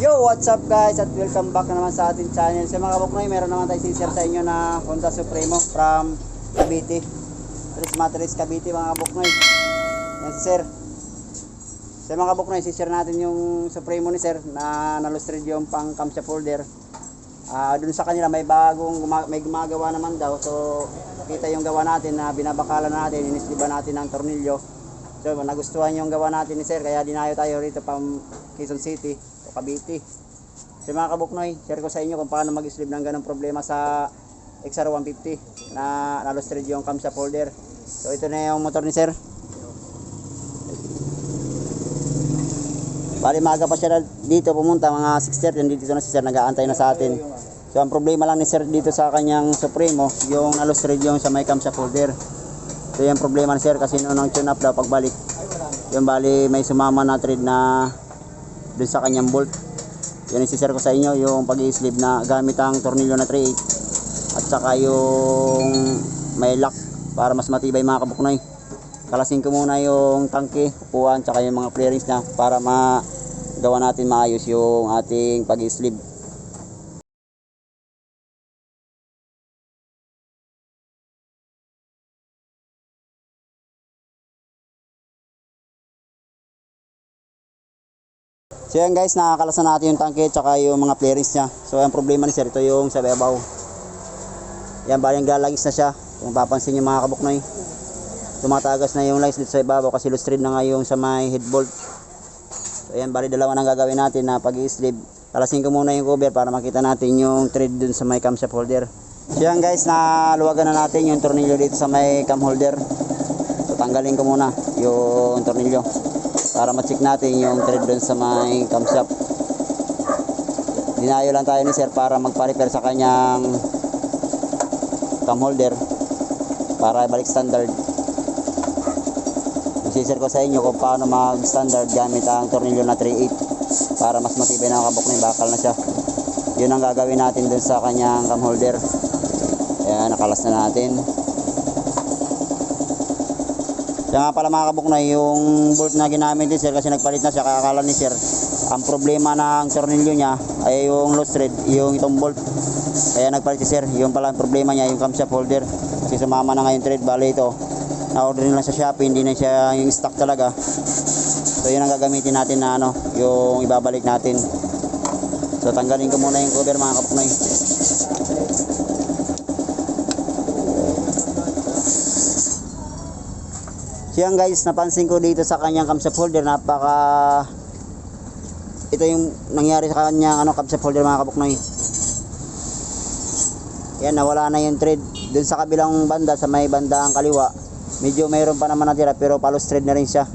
Yo, what's up guys at welcome back na naman sa ating channel. Sa mga kabuknoy, meron naman tayo sincere sa inyo na Honda Supremo from Cavite. Tres Matres Cavite mga kabuknoy. Yan si sir. Sa mga kabuknoy, sishare natin yung Supremo ni sir na nalustrid yung pang camshaft folder. Ah, dun sa kanila may bagong may gumagawa naman daw. So, kita yung gawa natin na binabakalan natin, inisliba natin ng tornilyo. So, nagustuhan yung gawa natin ni sir, kaya dinayo tayo rito pang Quezon City o Cavite. So, mga kabuknoy, share ko sa inyo kung paano mag-slip ng ganong problema sa XR 150 na nalustrid yung camshaft folder. So, ito na yung motor ni sir. Bali maaga pa siya dito pumunta mga 6:30 dito na si sir nag-aantay na sa atin. So ang problema lang ni sir dito sa kanyang Supremo, yung alustrid yung sa may camshaft folder. So yung problema sir kasi noong tune up daw pagbalik. Yung bali may sumama na thread na dun sa kanyang bolt. Yan si sir ko sa inyo yung pag-i-slip na gamit ang tornilyo na 3/8 at saka yung may lock para mas matibay mga kabuknoy kalasin ko muna yung tangke, upuan, tsaka yung mga flarings na para magawa natin maayos yung ating pag-sleeve. So yan guys, nakakalasan natin yung tangke tsaka yung mga flarings niya. So ang problema ni sir, ito yung sa bebaw. Yan, balang galagis na siya. Kung papansin nyo mga kabuknoy tumatagas na yung lights dito sa ibabaw kasi lustrid na nga yung sa may head bolt so ayan bali dalawa nang gagawin natin na pag i-sleeve kalasin ko muna yung cover para makita natin yung thread dun sa may camshaft holder so yan guys naluwagan na natin yung tornilyo dito sa may cam holder so tanggalin ko muna yung tornilyo para ma-check natin yung thread dun sa may camshaft dinayo lang tayo ni sir para magpa-repair sa kanyang cam holder para balik standard Isisir ko sa inyo kung paano mag-standard gamit ang tornilyo na 3/8 para mas matibay na kabok na bakal na siya. Yun ang gagawin natin dun sa kanyang cam holder. Ayan, nakalas na natin. Kaya nga pala mga kabok na yung bolt na ginamit ni sir kasi nagpalit na siya kakala ni sir. Ang problema ng tornilyo niya ay yung loose thread, yung itong bolt. Kaya nagpalit si sir. Yung pala ang problema niya, yung camshaft holder. Kasi sumama na nga yung thread, bali ito na-order nila sa Shopee, hindi na siya yung stock talaga. So yun ang gagamitin natin na ano, yung ibabalik natin. So tanggalin ko muna yung cover mga kapuknoy. So yan guys, napansin ko dito sa kanyang camshaft holder, napaka ito yung nangyari sa kanyang ano, camshaft holder mga kapuknoy. Yan, nawala na yung thread. Dun sa kabilang banda, sa may bandang kaliwa, medyo mayroon pa naman natira pero palos thread na rin siya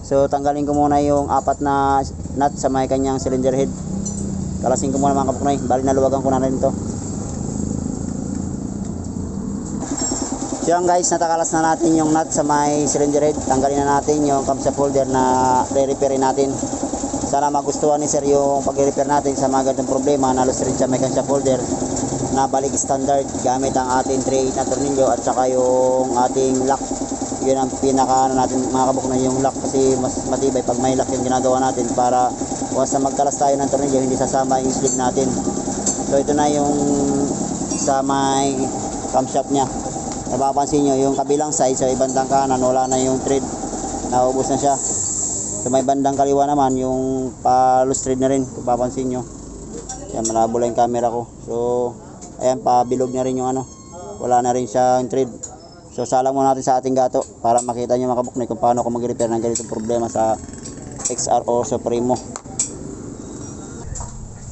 so tanggalin ko muna yung apat na nut sa may kanyang cylinder head kalasin ko muna mga kapuknoy bali naluwagan ko na rin to so yan guys natakalas na natin yung nut sa may cylinder head tanggalin na natin yung camshaft holder na re-repairin natin. Sana magustuhan ni sir yung pag-repair natin sa mga ganitong problema na loose rin sa may camshaft holder na balik standard gamit ang ating 3 na tornilyo at saka yung ating lock. Yun ang pinaka ano natin mga kabuk na yung lock kasi mas matibay pag may lock yung ginagawa natin para once na magkalas tayo ng tornilyo hindi sasama yung slip natin. So ito na yung sa may camshaft nya napapansin nyo yung kabilang side sa ibandang kanan wala na yung thread. Naubos na siya. Sa may bandang kaliwa naman yung palus thread na rin kung papansin nyo. Yan malabo lang yung camera ko. So ayan pabilog na rin yung ano. Wala na rin siyang thread. So salang muna natin sa ating gato para makita nyo mga kung paano ako mag-repair ng ganitong problema sa XR o Supremo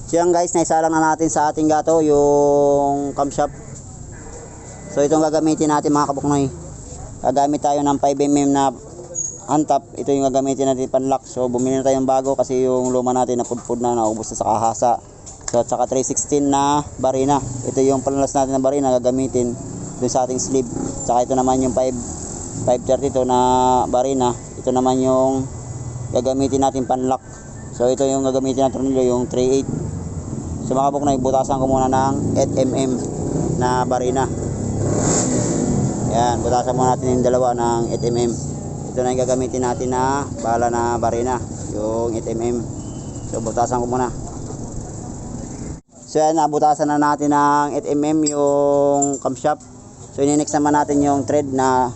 so yan guys naisalang na natin sa ating gato yung camshaft so itong gagamitin natin mga kabuknoy gagamit tayo ng 5mm na antap ito yung gagamitin natin panlock so bumili na tayong bago kasi yung luma natin na pudpud na naubos na sa kahasa So at saka 316 na barina. Ito yung panlas natin na barina gagamitin dun sa ating sleeve. Saka ito naman yung 5 532 na barina. Ito naman yung gagamitin natin panlock. So ito yung gagamitin natin tornilyo yung 38. So mga kabuk na ibutasan ko muna ng 8mm na barina. Yan, butasan muna natin yung dalawa ng 8mm. Ito na yung gagamitin natin na bala na barina, yung 8mm. So butasan ko muna. So yan, nabutasan na natin ng 8mm yung camshaft. So ininix naman natin yung thread na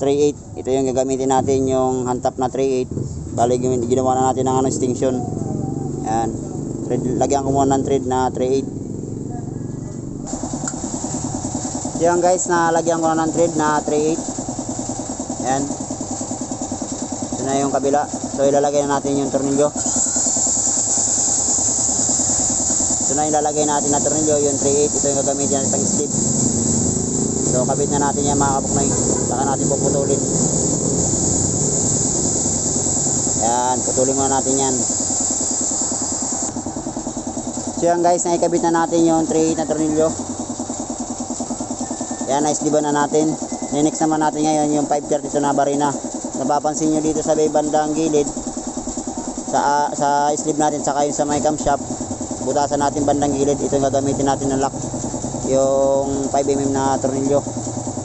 3.8. Ito yung gagamitin natin yung hantap na 3.8. Bali gin- ginawa na natin ng ano, extinction. Yan. Thread, lagyan ko muna ng thread na 3.8. So yan guys, nalagyan ko na ng thread na 3.8. Yan. Ito na yung kabila. So ilalagay na natin yung tornilyo. Ito na ilalagay natin na tornilyo, yung 3.8. Ito yung gagamitin natin pang slip. So kabit na natin yan mga kabuknoy. Saka natin puputulin. Yan, putulin muna natin yan. So yan guys, naikabit na natin yung 3.8 na tornilyo. Yan, naisliban na natin. Next naman natin ngayon yung 532 na barina. Napapansin nyo dito sa may bandang gilid sa sa sleeve natin saka yung sa may camshaft butasan natin bandang gilid. Ito yung gagamitin natin ng lock yung 5mm na tornilyo.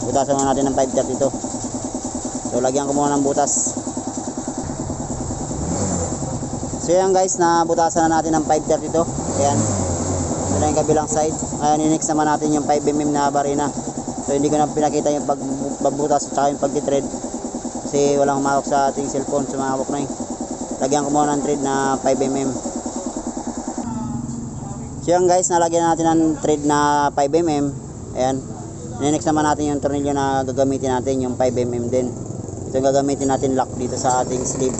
Butasan muna natin ng 532 so lagyan ko muna ng butas. So yan guys na butasan na natin ng 532 ayan. Ito na yung kabilang side. Ngayon next naman natin yung 5mm na barina so hindi ko na pinakita yung pag, pagbutas at yung pagtitread kasi walang humawak sa ating cellphone mga na lagyan ko muna ng thread na 5mm so yan guys nalagyan natin ng thread na 5mm ayan. Next naman natin yung tornilyo na gagamitin natin yung 5mm din. Ito gagamitin natin lock dito sa ating sleeve.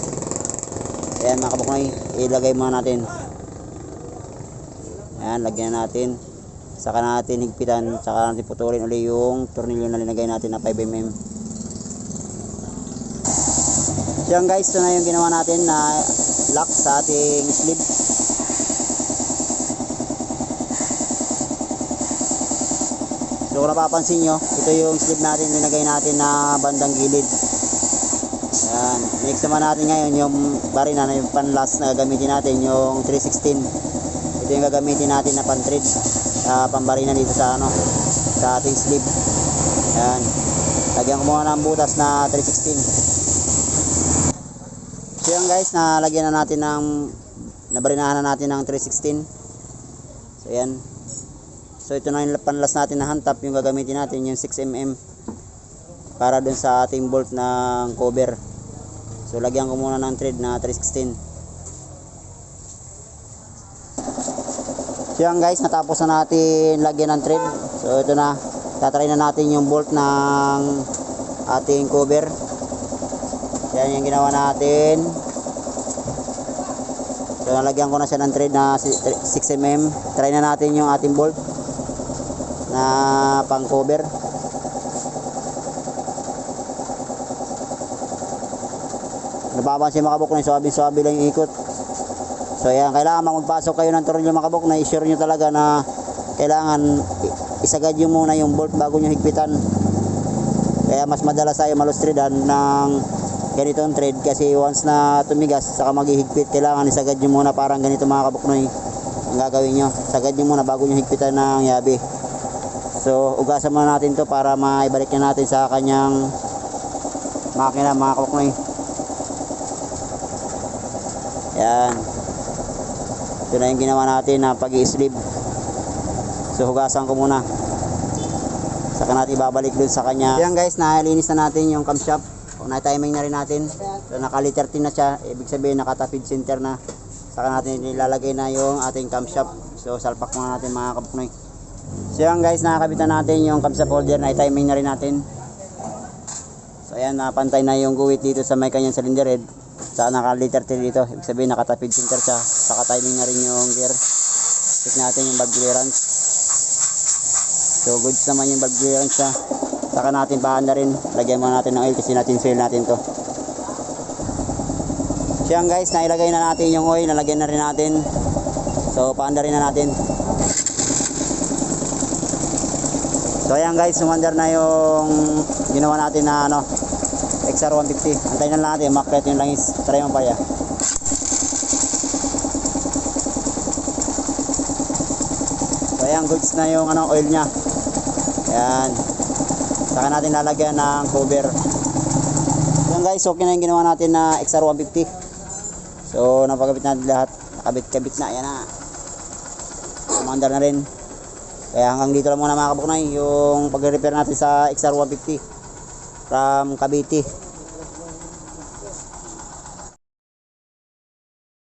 Ayan mga kabuknoy ilagay muna natin. Ayan lagyan natin saka natin higpitan saka natin putulin uli yung tornilyo na linagay natin na 5mm So yan guys, ito na yung ginawa natin na lock sa ating sleeve. So kung napapansin nyo, ito yung sleeve natin linagay natin na bandang gilid. Yan. Next naman natin ngayon yung barina na yung panlast na gagamitin natin, yung 316. Ito yung gagamitin natin na pan-thread sa pambarina dito sa ano sa ating sleeve. Yan. Lagyan ko muna ng butas na 316. So yan guys, nalagyan na natin ng nabarinahan na natin ng 316. So yan. So ito na yung panlas natin na hantap yung gagamitin natin yung 6mm para dun sa ating bolt ng cover. So lagyan ko muna ng thread na 316. So yan guys, natapos na natin lagyan ng thread. So ito na, tatry na natin yung bolt ng ating cover. Yan yung ginawa natin. So nalagyan ko na siya ng thread na 6mm. Try na natin yung ating bolt na pang cover. Napapansin makabok na swabe-swabe lang yung ikot. So yan, kailangan magpasok kayo ng tornilyo makabok na i-sure nyo talaga na kailangan isagad nyo muna yung bolt bago nyo higpitan. Kaya mas madalas tayo malustridan ng ganitong thread kasi once na tumigas saka maghihigpit kailangan isagad nyo muna parang ganito mga kabuknoy ang gagawin nyo sagad nyo muna bago nyo higpitan ng yabi. So ugasan muna natin to para maibalik na natin sa kanyang makina mga kabuknoy yan ito na yung ginawa natin na pag sleeve so hugasan ko muna. Saka natin babalik dun sa kanya. Yan guys nalinis na natin yung camshaft o na-timing na rin natin. So naka 13 na siya. Ibig sabihin naka feed center na. Saka natin ilalagay na yung ating camshaft so salpak muna natin mga kabuknoy. So yan guys nakakabit na natin yung camshaft holder. Na i-timing na rin natin. So ayan napantay na yung guwit dito sa may kanyang cylinder head saka naka 13 dito ibig sabihin naka feed center siya saka timing na rin yung gear. Check natin yung valve clearance. So goods naman yung valve clearance siya saka natin paanda rin. Lagyan muna natin ng oil kasi natin seal natin to. So yan guys nailagay na natin yung oil. Nalagyan na rin natin. So paanda rin na natin. So ayan guys sumandar na yung ginawa natin na ano XR 150 antayin na lang natin makret yung langis. Try mo pa ya so ayan goods na yung ano oil nya ayan. Saka natin lalagyan ng cover. Yan guys okay na yung ginawa natin na XR150 so napagabit natin lahat. Kabit-kabit na, yan na. Commander na rin. Kaya hanggang dito lang muna mga kabuknay, yung pag-repair natin sa XR150 from Cavite.